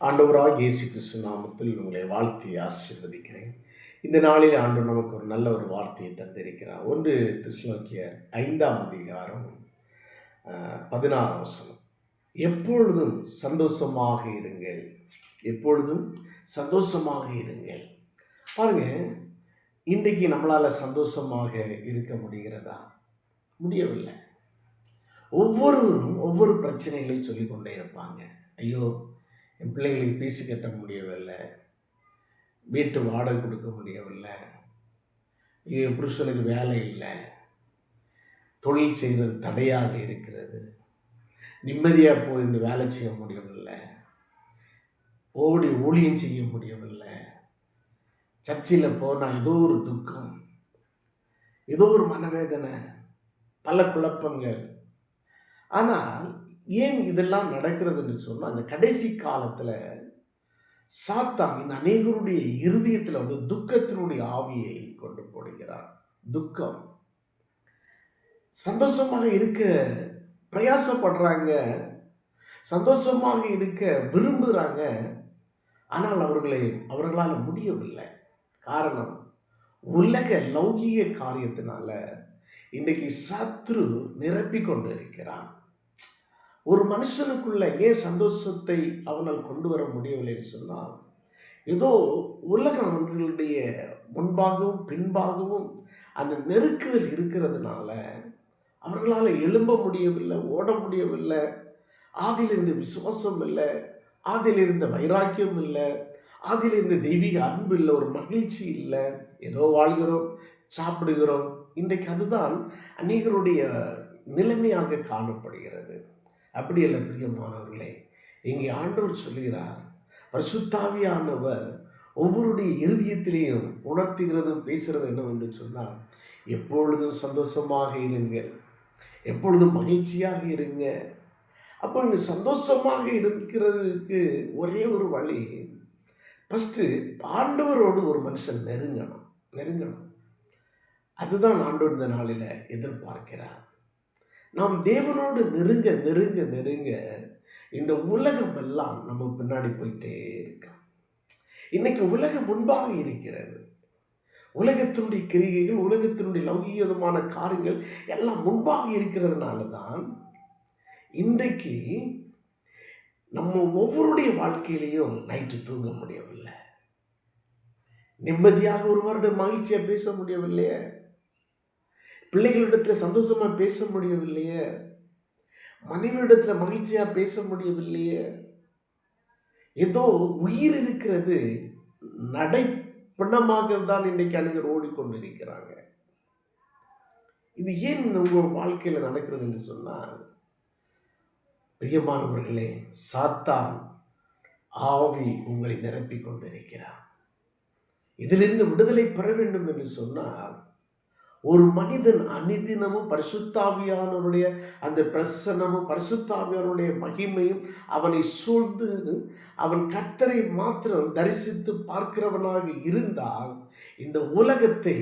ஆண்டவராக இயேசு கிறிஸ்து நாமத்தில் உங்களை வாழ்த்தி ஆசீர்வதிக்கிறேன். இந்த நாளில் ஆண்டு நமக்கு ஒரு நல்ல ஒரு வார்த்தையை தந்திருக்கிறார். ஒன்று திஸ்லோக்கியர் ஐந்தாம் அதிகாரம் பதினாறாம் வசனம். எப்பொழுதும் சந்தோஷமாக இருங்கள். எப்பொழுதும் சந்தோஷமாக இருங்கள். பாருங்கள் இன்றைக்கு நம்மளால் சந்தோஷமாக இருக்க முடிகிறதா? முடியவில்லை. ஒவ்வொருவரும் ஒவ்வொரு பிரச்சனைகளையும் சொல்லிக்கொண்டே இருப்பாங்க. ஐயோ என் பிள்ளைகளுக்கு பேசி கட்ட முடியவில்லை. வீட்டு வாடகை கொடுக்க முடியவில்லை. என் புருஷனுக்கு வேலை இல்லை. தொழில் செய்கிறது தடையாக இருக்கிறது. நிம்மதியாக போய் இந்த வேலை செய்ய முடியவில்லை. ஓடி ஊழியம் செய்ய முடியவில்லை. சர்ச்சில் போனால் ஏதோ ஒரு துக்கம் ஏதோ ஒரு மனவேதனை பல குழப்பங்கள். ஆனால் ஏன் இதெல்லாம் நடக்கிறதுன்னு சொன்னால் அந்த கடைசி காலத்தில் சாத்தாவின் அநேகருடைய இருதயத்தில் வந்து துக்கத்தினுடைய ஆவியை கொண்டு போடுகிறார் துக்கம். சந்தோஷமாக இருக்க பிரயாசப்படுறாங்க. சந்தோஷமாக இருக்க விரும்புகிறாங்க ஆனால் அவர்களை அவர்களால் முடியவில்லை. காரணம் உலக லௌகிக காரியத்தினால இன்றைக்கு சத்ரு நிரப்பி கொண்டு இருக்கிறான் ஒரு மனுஷனுக்குள்ள ஏன் சந்தோஷத்தை அவனால் கொண்டு வர முடியவில்லைன்னு சொன்னால் ஏதோ உலகம் அவர்களுடைய முன்பாகவும் பின்பாகவும் அந்த நெருக்குதல் இருக்கிறதுனால அவர்களால் எழும்ப முடியவில்லை ஓட முடியவில்லை ஆதியிலிருந்து விசுவாசம் இல்லை ஆதியிலிருந்த வைராக்கியம் இல்லை ஆதியிலிருந்த தெய்வீக அன்பு இல்லை ஒரு மகிழ்ச்சி இல்லை ஏதோ வாழ்கிறோம் சாப்பிடுகிறோம். இன்றைக்கு அதுதான் அநேகருடைய நிலைமையாக காணப்படுகிறது. அப்படி அல்ல பிரியமானவர்களே. இங்கே ஆண்டவர் சொல்கிறார் பரிசுத்தாவியானவர் ஒவ்வொருடைய இருதயத்திலேயும் உணர்த்துகிறதும் பேசுகிறது என்னவென்று சொன்னால் எப்பொழுதும் சந்தோஷமாக இருங்கள். எப்பொழுதும் மகிழ்ச்சியாக இருங்க. அப்போ இங்கே சந்தோஷமாக இருக்கிறதுக்கு ஒரே ஒரு வழி ஃபஸ்ட்டு ஆண்டவரோடு ஒரு மனுஷன் நெருங்கணும் நெருங்கணும். அதுதான் ஆண்டவர் இந்த நாளில் எதிர்பார்க்கிறார். நாம் தேவனோடு நெருங்க நெருங்க நெருங்க இந்த உலகம் எல்லாம் நம்ம பின்னாடி போயிட்டே இருக்கோம் இன்னைக்கு உலகம் முன்பாக இருக்கிறது. உலகத்தினுடைய கிரிகைகள் உலகத்தினுடைய லௌகீகமான காரியங்கள் எல்லாம் முன்பாக இருக்கிறதுனால தான் இன்றைக்கு நம்ம ஒவ்வொருடைய வாழ்க்கையிலையும் நைட்டு தூங்க முடியவில்லை. நிம்மதியாக ஒரு வருடம் மகிழ்ச்சியாக பேச முடியவில்லையே. பிள்ளைகளிடத்தில் சந்தோஷமாக பேச முடியவில்லையே? மனைவியிடத்தில் மகிழ்ச்சியாக பேச முடியவில்லையே? ஏதோ உயிர் இருக்கிறது நடை பிணமாக தான் இன்றைக்கு அனைவர் ஓடிக்கொண்டிருக்கிறாங்க. இது ஏன் இந்த உங்கள் வாழ்க்கையில் நடக்கிறது என்று சொன்னால் பிரியமானவர்களே சாத்தான் ஆவி உங்களை நிரப்பிக் கொண்டிருக்கிறார் இதிலிருந்து விடுதலை பெற வேண்டும் என்று சொன்னால் ஒரு மனிதன் அனிதினமும் பரிசுத்தாவியானவருடைய அந்த பிரசனமும் பரிசுத்தாவியானுடைய மகிமையும் அவனை சூழ்ந்து அவன் கர்த்தரை மாத்திரம் தரிசித்து பார்க்கிறவனாக இருந்தால் இந்த உலகத்தை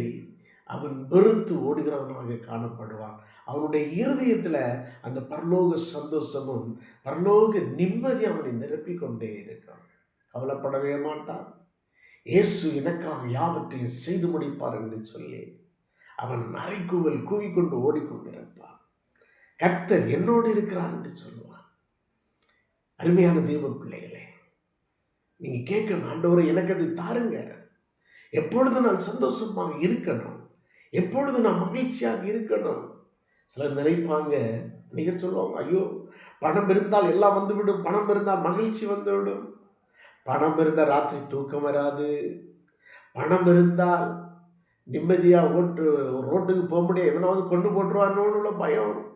அவன் வெறுத்து ஓடுகிறவனாக காணப்படுவான். அவனுடைய இருதயத்தில் அந்த பரலோக சந்தோஷமும் பரலோக நிம்மதி அவனை நிரப்பிக் கொண்டே இருக்கான் கவலைப்படவே மாட்டான். இயேசு எனக்காக யாவற்றையும் செய்து முடிப்பார் என்று சொல்லி அவன் அரைக்குவல் கூவிக்கொண்டு ஓடிக்கொண்டிருப்பான். கர்த்தர் என்னோடு இருக்கிறார் என்று சொல்லுவான். அருமையான தெய்வ பிள்ளைகளே நீங்கள் கேட்கணும் ஆண்டவரை எனக்கு அதை தாருங்க. எப்பொழுது நான் சந்தோஷமாக இருக்கணும் எப்பொழுது நான் மகிழ்ச்சியாக இருக்கணும்? சிலர் நினைப்பாங்க நீங்கள் சொல்லுவாங்க ஐயோ பணம் இருந்தால் எல்லாம் வந்துவிடும் பணம் இருந்தால் மகிழ்ச்சி வந்துவிடும். பணம் இருந்தால் ராத்திரி தூக்கம் வராது. பணம் இருந்தால் நிம்மதியாக ஓட்டு ஒரு ரோட்டுக்கு போக முடியாது. எவனாவது கொண்டு போட்டுருவான்னு உள்ள பயம்.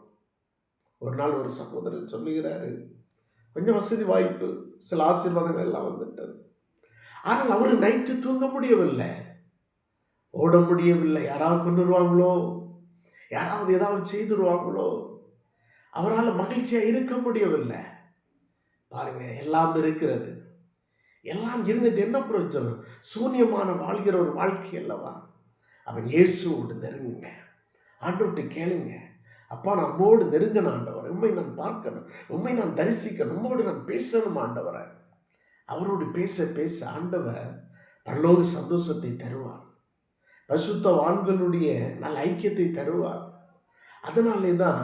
ஒரு நாள் ஒரு சகோதரர் சொல்லுகிறாரு கொஞ்சம் வசதி வாய்ப்பு. சில ஆசீர்வாதங்கள் எல்லாம் வந்துட்டது. ஆனால் அவர் நைட்டு தூங்க முடியவில்லை. ஓட முடியவில்லை. யாராவது கொண்டு வருவாங்களோ? யாராவது ஏதாவது செய்துருவாங்களோ அவரால் மகிழ்ச்சியாக இருக்க முடியவில்லை. பாருங்க எல்லாம் இருக்கிறது. எல்லாம் இருந்துட்டு என்ன பிரயோஜனம்? சூன்யமான வாழ்கிற ஒரு வாழ்க்கை அல்லவா? அவன் இயேசுவோடு நெருங்குங்க. ஆண்டவர்கிட்ட கேளுங்க. அப்பா நான் உம்மோடு நெருங்கணும் ஆண்டவர். உண்மை நான் பார்க்கணும். உண்மை நான் தரிசிக்கணும். உம்மோடு நான் பேசணும் ஆண்டவரை. அவரோடு பேச பேச ஆண்டவர் பரலோக சந்தோஷத்தை தருவார். பசுத்த வான்களுடைய நல்ல ஐக்கியத்தை தருவார். அதனாலே தான்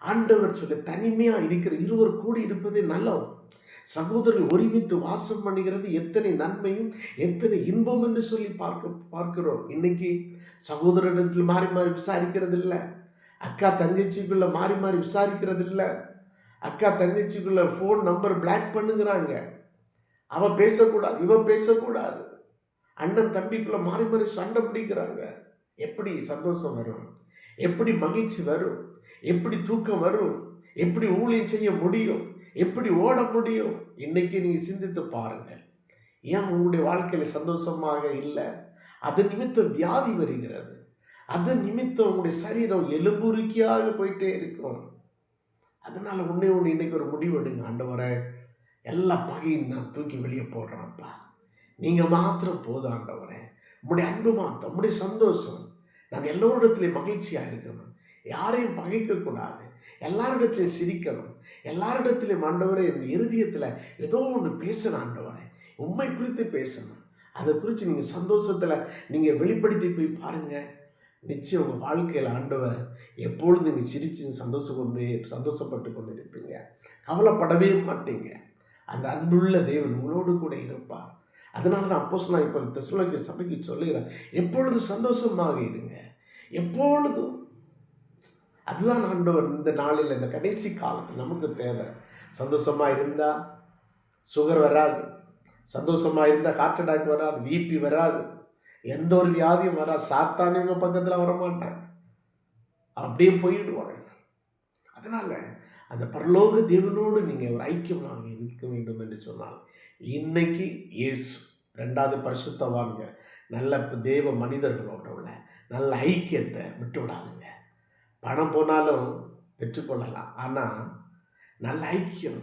ஆண்டவர் சொல்ல தனிமையாக இருக்கிற இருவர் கூடி இருப்பதே நல்லது. சகோதரர்கள் ஒருமித்து வாசம் பண்ணுகிறது. எத்தனை நன்மையும் எத்தனை இன்பம் என்று சொல்லி பார்க்க பார்க்கிறோம். இன்னைக்கு சகோதரனிடத்தில் மாறி மாறி விசாரிக்கிறது இல்லை அக்கா தங்கச்சிக்குள்ள மாறி மாறி விசாரிக்கிறது இல்லை அக்கா தங்கச்சிக்குள்ள ஃபோன் நம்பர் பிளாக் பண்ணுங்கிறாங்க அவ பேசக்கூடாது இவ பேசக்கூடாது. அண்ணன் தம்பிக்குள்ள மாறி மாறி சண்டை பிடிக்கிறாங்க. எப்படி சந்தோஷம் வரும்? எப்படி மகிழ்ச்சி வரும்? எப்படி தூக்கம் வரும்? எப்படி ஊழியம் செய்ய முடியும்? எப்படி ஓட முடியும்? இன்னைக்கு நீங்கள் சிந்தித்து பாருங்கள் ஏன் உங்களுடைய வாழ்க்கையில் சந்தோஷமாக இல்லை? அது நிமித்தம் வியாதி வருகிறது. அது நிமித்தம் உங்களுடைய சரீரம் எலும்புருக்கியாக போயிட்டே இருக்கும். அதனால் உன்னே ஒன்று இன்னைக்கு ஒரு முடிவு எடுங்க ஆண்டவரை. எல்லா பகையும் நான் தூக்கி வெளியே போடுறேன்ப்பா. நீங்கள் மாத்திரம் போதும் ஆண்டவரே. உங்களுடைய அன்பு மாத்திரம் உங்களுடைய சந்தோஷம். நான் எல்லோரிடத்துலையும் மகிழ்ச்சியாக இருக்கணும். யாரையும் பகைக்கக்கூடாது. எல்லாரிடத்துலையும் சிரிக்கணும். எல்லாரிடத்துலையும் ஆண்டவரே என் இருதயத்தில் ஏதோ ஒன்று பேசணும் ஆண்டவரே. உண்மை குறித்து பேசணும். அதை குறித்து நீங்கள் சந்தோஷத்தில் நீங்கள் வெளிப்படுத்தி போய் பாருங்கள் நிச்சயம் உங்கள் வாழ்க்கையில் ஆண்டவர் எப்பொழுது நீங்கள் சிரித்து சந்தோஷம் கொண்டு சந்தோஷப்பட்டு கொண்டு இருப்பீங்க கவலைப்படவே மாட்டீங்க. அந்த அன்புள்ள தேவன் உங்களோடு கூட இருப்பார். அதனால தான் அப்போஸ் நான் இப்போ தெசலோனிக்க சபைக்கு சொல்லுகிறேன் எப்பொழுதும் சந்தோஷமாக இருங்க? எப்பொழுதும் அதுதான் ஆண்டவர் இந்த நாளில் இந்த கடைசி காலத்தில் நமக்கு தேவை. சந்தோஷமாக இருந்தால் சுகர் வராது. சந்தோஷமாக இருந்தால் ஹார்ட் அட்டாக் வராது பிபி வராது. எந்த ஒரு வியாதியும் வராது. சாத்தானே உங்கள் பக்கத்தில் வரமாட்டான் அப்படியே போயிடுவாங்க. அதனால் அந்த பரலோக தேவனோடு நீங்கள் ஒரு ஐக்கியமாக இருக்க வேண்டும் என்று சொன்னால் இன்னைக்கு இயேசு ரெண்டாவது பரிசுத்தவாங்க நல்ல தேவ மனிதர்களோட உள்ள நல்ல ஐக்கியத்தை விட்டு விடாதுங்க பணம் போனாலும் பெற்றுக்கொள்ளலாம் ஆனால் நல்ல ஐக்கியம்.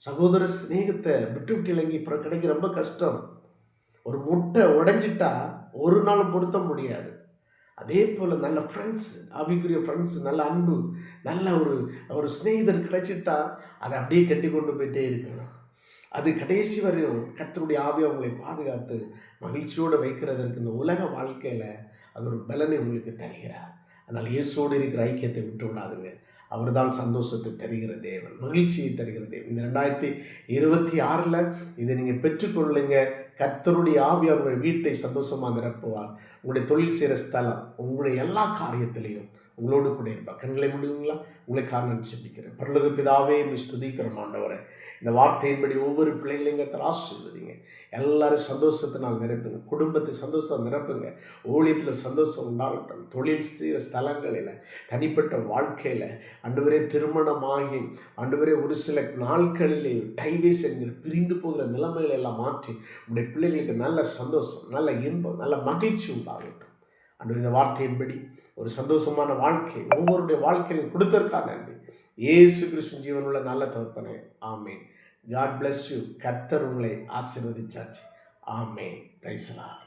சகோதர சிநேகத்தை விட்டு விட்டு இலங்கி அப்புறம் கிடைக்க ரொம்ப கஷ்டம். ஒரு முட்டை உடைஞ்சிட்டா ஒரு நாளும் பொருத்த முடியாது. அதே போல் நல்ல ஃப்ரெண்ட்ஸ் ஆவிக்குரிய ஃப்ரெண்ட்ஸ் நல்ல அன்பு நல்ல ஒரு ஒரு சிநேகிதர் கிடைச்சிட்டா அதை அப்படியே கட்டி கொண்டு போயிட்டே இருக்கணும். அது கடைசி வரையும் கத்தருடைய ஆவி அவங்களை பாதுகாத்து மகிழ்ச்சியோடு வைக்கிறதற்கு இந்த உலக வாழ்க்கையில் அது ஒரு பலனை உங்களுக்கு தருகிறார். அதனால் இயேசோடு இருக்கிற ஐக்கியத்தை விட்டு விடாதுங்க அவர் தான் சந்தோஷத்தை தருகிற தேவன் மகிழ்ச்சியை தருகிற தேவன். இந்த ரெண்டாயிரத்தி இருபத்தி ஆறில் இதை நீங்கள் பெற்றுக்கொள்ளுங்க. கர்த்தருடைய ஆவி அவர்கள் வீட்டை சந்தோஷமாக நிரப்புவார். உங்களுடைய தொழில் செய்கிற ஸ்தலம் உங்களுடைய எல்லா காரியத்திலையும் உங்களோடு கூட இருப்பார். கண்களை முடியுங்களா உங்களை காரணம் சிப்பிக்கிறேன் பரலோக பிதாவே மிஸ் துதிக்கிறோம் ஆண்டவரை. இந்த வார்த்தையின்படி ஒவ்வொரு பிள்ளைகளையும் கத்தர் ஆசீர்வதிங்க எல்லாரும் சந்தோஷத்தினால் நிரப்புங்க. குடும்பத்தை சந்தோஷம் நிரப்புங்க. ஊழியத்தில் சந்தோஷம் உண்டாகட்டும். தொழில் செய்கிற ஸ்தலங்களில் தனிப்பட்ட வாழ்க்கையில் அன்றுவரே திருமணமாகி அன்றுவரே ஒரு சில நாட்களிலே டைவேஸ் என்கிற பிரிந்து போகிற நிலைமைகளை எல்லாம் மாற்றி உடைய பிள்ளைகளுக்கு நல்ல சந்தோஷம் நல்ல இன்பம் நல்ல மகிழ்ச்சி உண்டாகட்டும். அன்று இந்த வார்த்தையின்படி ஒரு சந்தோஷமான வாழ்க்கை ஒவ்வொருடைய வாழ்க்கையிலும் கொடுத்துருக்காங்க நன்றி ஏசு கிருஷ்ணன் ஜீவனுள்ள நல்ல தகப்பனே ஆமேன். காட் பிளஸ் யூ கர்த்தர் உங்களை ஆசிர்வதிச்சாச்சு. ஆமேன். பிரைஸ்லா